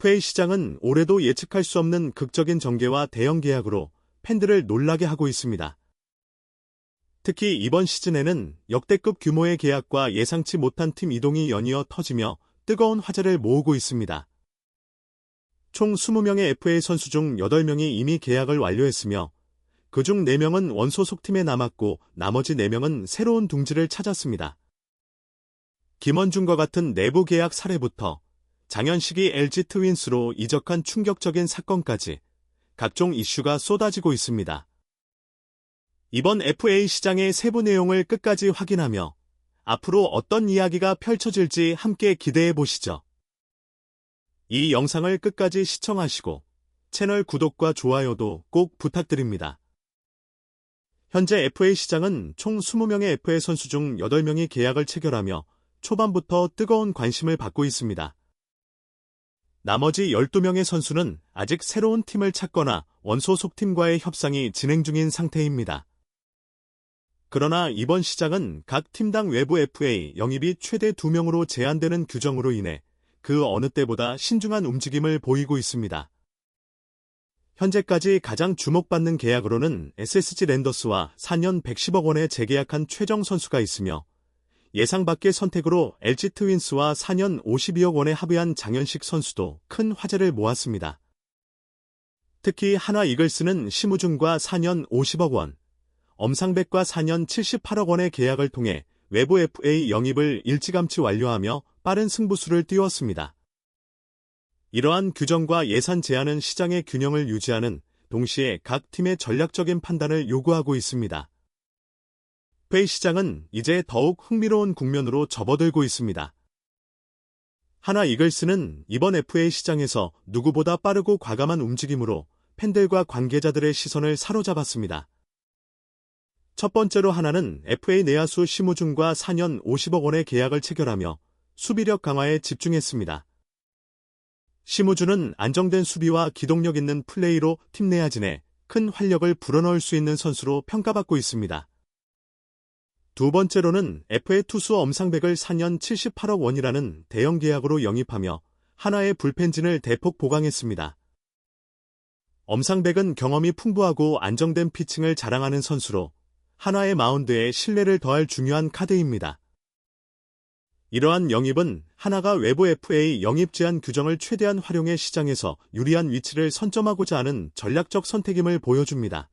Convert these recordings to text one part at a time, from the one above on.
FA 시장은 올해도 예측할 수 없는 극적인 전개와 대형 계약으로 팬들을 놀라게 하고 있습니다. 특히 이번 시즌에는 역대급 규모의 계약과 예상치 못한 팀 이동이 연이어 터지며 뜨거운 화제를 모으고 있습니다. 총 20명의 FA 선수 중 8명이 이미 계약을 완료했으며 그중 4명은 원소속 팀에 남았고 나머지 4명은 새로운 둥지를 찾았습니다. 김원중과 같은 내부 계약 사례부터 장현식이 LG 트윈스로 이적한 충격적인 사건까지 각종 이슈가 쏟아지고 있습니다. 이번 FA 시장의 세부 내용을 끝까지 확인하며 앞으로 어떤 이야기가 펼쳐질지 함께 기대해 보시죠. 이 영상을 끝까지 시청하시고 채널 구독과 좋아요도 꼭 부탁드립니다. 현재 FA 시장은 총 20명의 FA 선수 중 8명이 계약을 체결하며 초반부터 뜨거운 관심을 받고 있습니다. 나머지 12명의 선수는 아직 새로운 팀을 찾거나 원소 속 팀과의 협상이 진행 중인 상태입니다. 그러나 이번 시장은 각 팀당 외부 FA 영입이 최대 2명으로 제한되는 규정으로 인해 그 어느 때보다 신중한 움직임을 보이고 있습니다. 현재까지 가장 주목받는 계약으로는 SSG 랜더스와 4년 110억 원에 재계약한 최정 선수가 있으며 예상 밖의 선택으로 LG 트윈스와 4년 52억 원에 합의한 장현식 선수도 큰 화제를 모았습니다. 특히 한화 이글스는 심우준과 4년 50억 원, 엄상백과 4년 78억 원의 계약을 통해 외부 FA 영입을 일찌감치 완료하며 빠른 승부수를 띄웠습니다. 이러한 규정과 예산 제한은 시장의 균형을 유지하는 동시에 각 팀의 전략적인 판단을 요구하고 있습니다. 페이 시장은 이제 더욱 흥미로운 국면으로 접어들고 있습니다. 하나 이글스는 이번 FA 시장에서 누구보다 빠르고 과감한 움직임으로 팬들과 관계자들의 시선을 사로잡았습니다. 첫 번째로 하나는 FA 내야수 심우준과 4년 50억 원의 계약을 체결하며 수비력 강화에 집중했습니다. 심우준은 안정된 수비와 기동력 있는 플레이로 팀 내야진에 큰 활력을 불어넣을 수 있는 선수로 평가받고 있습니다. 두 번째로는 FA 투수 엄상백을 4년 78억 원이라는 대형 계약으로 영입하며 하나의 불펜진을 대폭 보강했습니다. 엄상백은 경험이 풍부하고 안정된 피칭을 자랑하는 선수로 하나의 마운드에 신뢰를 더할 중요한 카드입니다. 이러한 영입은 하나가 외부 FA 영입 제한 규정을 최대한 활용해 시장에서 유리한 위치를 선점하고자 하는 전략적 선택임을 보여줍니다.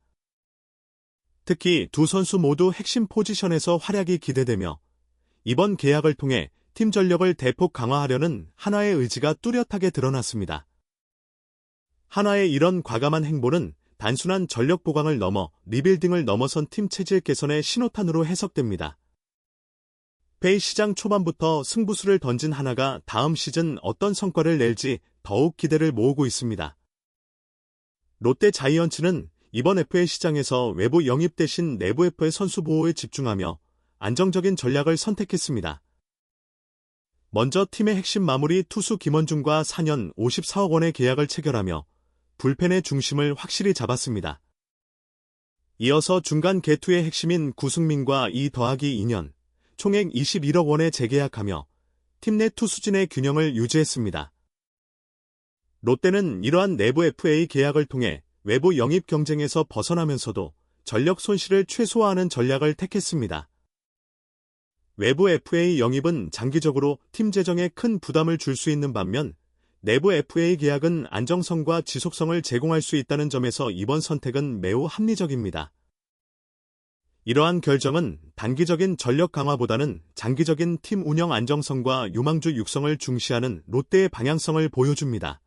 특히 두 선수 모두 핵심 포지션에서 활약이 기대되며 이번 계약을 통해 팀 전력을 대폭 강화하려는 하나의 의지가 뚜렷하게 드러났습니다. 하나의 이런 과감한 행보는 단순한 전력 보강을 넘어 리빌딩을 넘어선 팀 체질 개선의 신호탄으로 해석됩니다. 페이 시장 초반부터 승부수를 던진 하나가 다음 시즌 어떤 성과를 낼지 더욱 기대를 모으고 있습니다. 롯데 자이언츠는 이번 FA 시장에서 외부 영입 대신 내부 FA 선수 보호에 집중하며 안정적인 전략을 선택했습니다. 먼저 팀의 핵심 마무리 투수 김원중과 4년 54억 원의 계약을 체결하며 불펜의 중심을 확실히 잡았습니다. 이어서 중간 개투의 핵심인 구승민과 2 더하기 2년, 총액 21억 원에 재계약하며 팀 내 투수진의 균형을 유지했습니다. 롯데는 이러한 내부 FA 계약을 통해 외부 영입 경쟁에서 벗어나면서도 전력 손실을 최소화하는 전략을 택했습니다. 외부 FA 영입은 장기적으로 팀 재정에 큰 부담을 줄 수 있는 반면 내부 FA 계약은 안정성과 지속성을 제공할 수 있다는 점에서 이번 선택은 매우 합리적입니다. 이러한 결정은 단기적인 전력 강화보다는 장기적인 팀 운영 안정성과 유망주 육성을 중시하는 롯데의 방향성을 보여줍니다.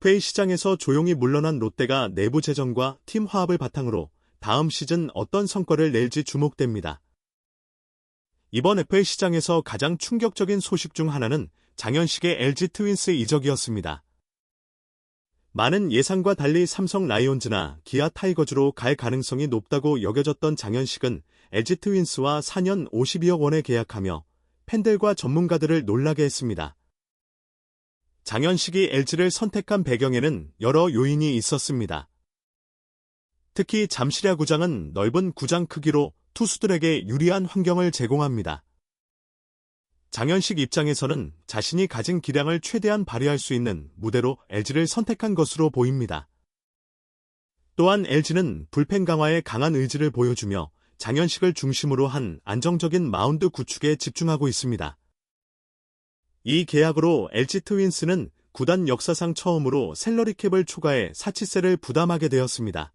페이 시장에서 조용히 물러난 롯데가 내부 재정과 팀 화합을 바탕으로 다음 시즌 어떤 성과를 낼지 주목됩니다. 이번 FA 시장에서 가장 충격적인 소식 중 하나는 장현식의 LG 트윈스 이적이었습니다. 많은 예상과 달리 삼성 라이온즈나 기아 타이거즈로 갈 가능성이 높다고 여겨졌던 장현식은 LG 트윈스와 4년 52억 원에 계약하며 팬들과 전문가들을 놀라게 했습니다. 장현식이 LG를 선택한 배경에는 여러 요인이 있었습니다. 특히 잠실야 구장은 넓은 구장 크기로 투수들에게 유리한 환경을 제공합니다. 장현식 입장에서는 자신이 가진 기량을 최대한 발휘할 수 있는 무대로 LG를 선택한 것으로 보입니다. 또한 LG는 불펜 강화에 강한 의지를 보여주며 장현식을 중심으로 한 안정적인 마운드 구축에 집중하고 있습니다. 이 계약으로 LG 트윈스는 구단 역사상 처음으로 셀러리캡을 초과해 사치세를 부담하게 되었습니다.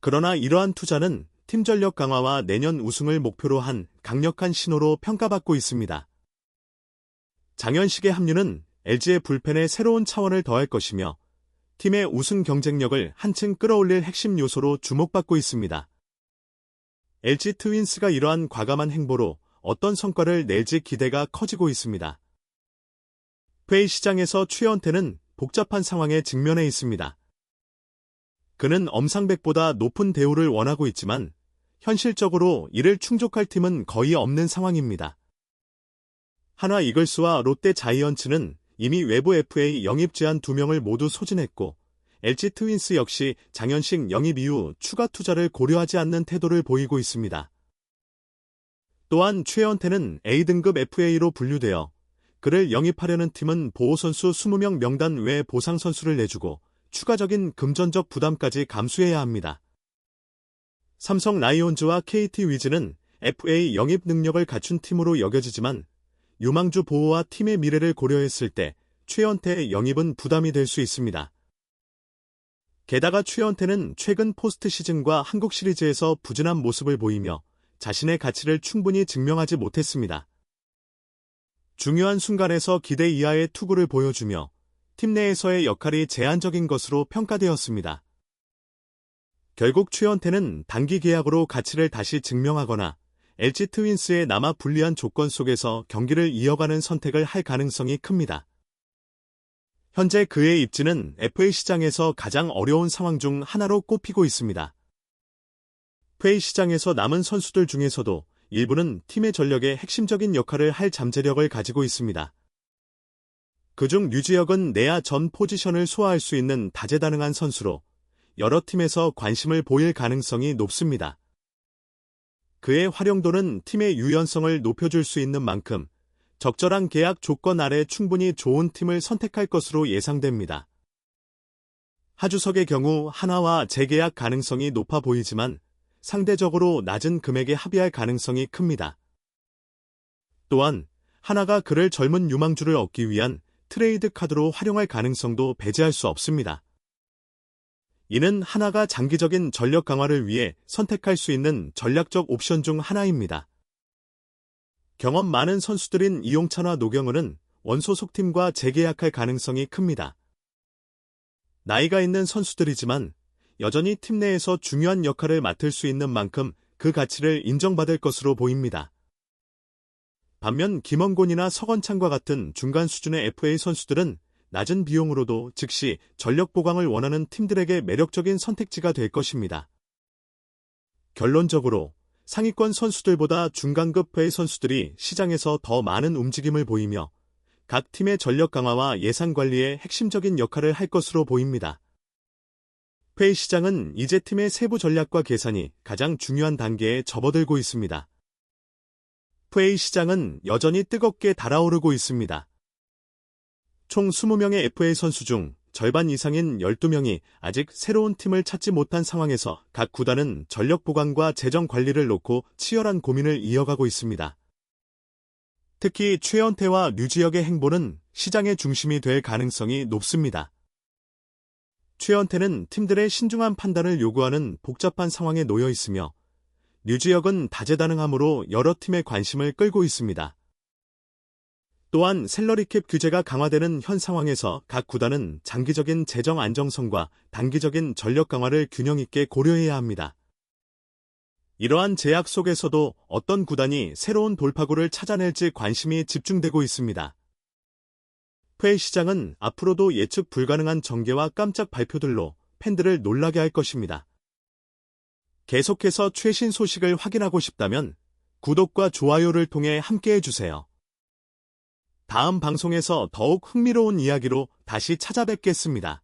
그러나 이러한 투자는 팀 전력 강화와 내년 우승을 목표로 한 강력한 신호로 평가받고 있습니다. 장현식의 합류는 LG의 불펜에 새로운 차원을 더할 것이며 팀의 우승 경쟁력을 한층 끌어올릴 핵심 요소로 주목받고 있습니다. LG 트윈스가 이러한 과감한 행보로 어떤 성과를 낼지 기대가 커지고 있습니다. 페이 시장에서 최연태는 복잡한 상황에 직면해 있습니다. 그는 엄상백보다 높은 대우를 원하고 있지만 현실적으로 이를 충족할 팀은 거의 없는 상황입니다. 한화 이글스와 롯데 자이언츠는 이미 외부 FA 영입 제한 2명을 모두 소진했고 LG 트윈스 역시 장현식 영입 이후 추가 투자를 고려하지 않는 태도를 보이고 있습니다. 또한 최연태는 A등급 FA로 분류되어 그를 영입하려는 팀은 보호선수 20명 명단 외 보상선수를 내주고 추가적인 금전적 부담까지 감수해야 합니다. 삼성 라이온즈와 KT 위즈는 FA 영입 능력을 갖춘 팀으로 여겨지지만 유망주 보호와 팀의 미래를 고려했을 때 최연태의 영입은 부담이 될 수 있습니다. 게다가 최연태는 최근 포스트 시즌과 한국 시리즈에서 부진한 모습을 보이며 자신의 가치를 충분히 증명하지 못했습니다. 중요한 순간에서 기대 이하의 투구를 보여주며 팀 내에서의 역할이 제한적인 것으로 평가되었습니다. 결국 최연태는 단기 계약으로 가치를 다시 증명하거나 LG 트윈스의 남아 불리한 조건 속에서 경기를 이어가는 선택을 할 가능성이 큽니다. 현재 그의 입지는 FA 시장에서 가장 어려운 상황 중 하나로 꼽히고 있습니다. FA 시장에서 남은 선수들 중에서도 일부는 팀의 전력에 핵심적인 역할을 할 잠재력을 가지고 있습니다. 그중 류지혁은 내야 전 포지션을 소화할 수 있는 다재다능한 선수로 여러 팀에서 관심을 보일 가능성이 높습니다. 그의 활용도는 팀의 유연성을 높여줄 수 있는 만큼 적절한 계약 조건 아래 충분히 좋은 팀을 선택할 것으로 예상됩니다. 하주석의 경우 하나와 재계약 가능성이 높아 보이지만 상대적으로 낮은 금액에 합의할 가능성이 큽니다. 또한 하나가 그를 젊은 유망주를 얻기 위한 트레이드 카드로 활용할 가능성도 배제할 수 없습니다. 이는 하나가 장기적인 전력 강화를 위해 선택할 수 있는 전략적 옵션 중 하나입니다. 경험 많은 선수들인 이용찬과 노경은은 원소속팀과 재계약할 가능성이 큽니다. 나이가 있는 선수들이지만 여전히 팀 내에서 중요한 역할을 맡을 수 있는 만큼 그 가치를 인정받을 것으로 보입니다. 반면 김원곤이나 서건창과 같은 중간 수준의 FA 선수들은 낮은 비용으로도 즉시 전력 보강을 원하는 팀들에게 매력적인 선택지가 될 것입니다. 결론적으로 상위권 선수들보다 중간급의 선수들이 시장에서 더 많은 움직임을 보이며 각 팀의 전력 강화와 예산 관리에 핵심적인 역할을 할 것으로 보입니다. 페이 시장은 이제 팀의 세부 전략과 계산이 가장 중요한 단계에 접어들고 있습니다. 페이 시장은 여전히 뜨겁게 달아오르고 있습니다. 총 20명의 FA 선수 중 절반 이상인 12명이 아직 새로운 팀을 찾지 못한 상황에서 각 구단은 전력 보강과 재정 관리를 놓고 치열한 고민을 이어가고 있습니다. 특히 최연태와 류지혁의 행보는 시장의 중심이 될 가능성이 높습니다. 최연태는 팀들의 신중한 판단을 요구하는 복잡한 상황에 놓여 있으며 류지혁은 다재다능함으로 여러 팀의 관심을 끌고 있습니다. 또한 셀러리캡 규제가 강화되는 현 상황에서 각 구단은 장기적인 재정 안정성과 단기적인 전력 강화를 균형 있게 고려해야 합니다. 이러한 제약 속에서도 어떤 구단이 새로운 돌파구를 찾아낼지 관심이 집중되고 있습니다. 페이 시장은 앞으로도 예측 불가능한 전개와 깜짝 발표들로 팬들을 놀라게 할 것입니다. 계속해서 최신 소식을 확인하고 싶다면 구독과 좋아요를 통해 함께해 주세요. 다음 방송에서 더욱 흥미로운 이야기로 다시 찾아뵙겠습니다.